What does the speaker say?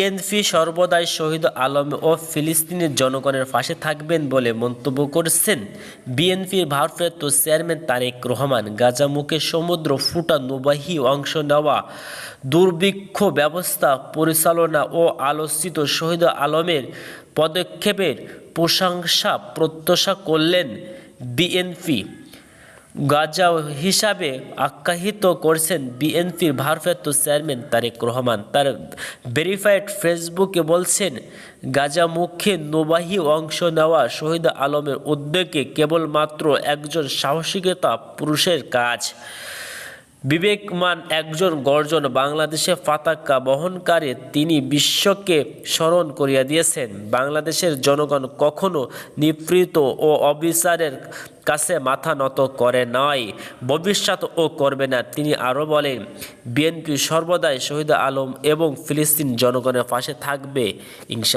BNP সর্বদাই শহীদ আলম ও ফিলিস্তিনের জনগণের পাশে থাকবেন বলে মন্তব্য করেছেন বিএনপির ভারপ্রাপ্ত চেয়ারম্যান তারেক রহমান। গাজামুখে সমুদ্র ফুটা নৌবাহী অংশ নেওয়া, দুর্ভিক্ষ ব্যবস্থা পরিচালনা ও আলোচিত শহীদ আলমের পদক্ষেপের প্রশংসা প্রত্যাশা করলেন বিএনপি। গাজা হিসাবে আখ্যায়িত করছেন বিএনপির ভারপ্রাপ্ত চেয়ারম্যান তারেক রহমান। তার ভেরিফাইড ফেসবুকে বলছেন, গাজা মুখে নৌবাহী অংশ নেওয়া শহীদ আলমের উদ্যোগে কেবলমাত্র একজন সাহসিকতা পুরুষের কাজ। বিবেকমান একজন গর্জন বাংলাদেশে পতাকা বহনকারী তিনি বিশ্বকে স্মরণ করিয়া দিয়েছেন। বাংলাদেশের জনগণ কখনো নিপৃত ও অবিচারের কাছে মাথা নত করে নয় ভবিষ্যৎ ও করবে না। তিনি আরও বলেন, বিএনপি সর্বদাই শহীদ আলম এবং ফিলিস্তিন জনগণের পাশে থাকবে। ইনশা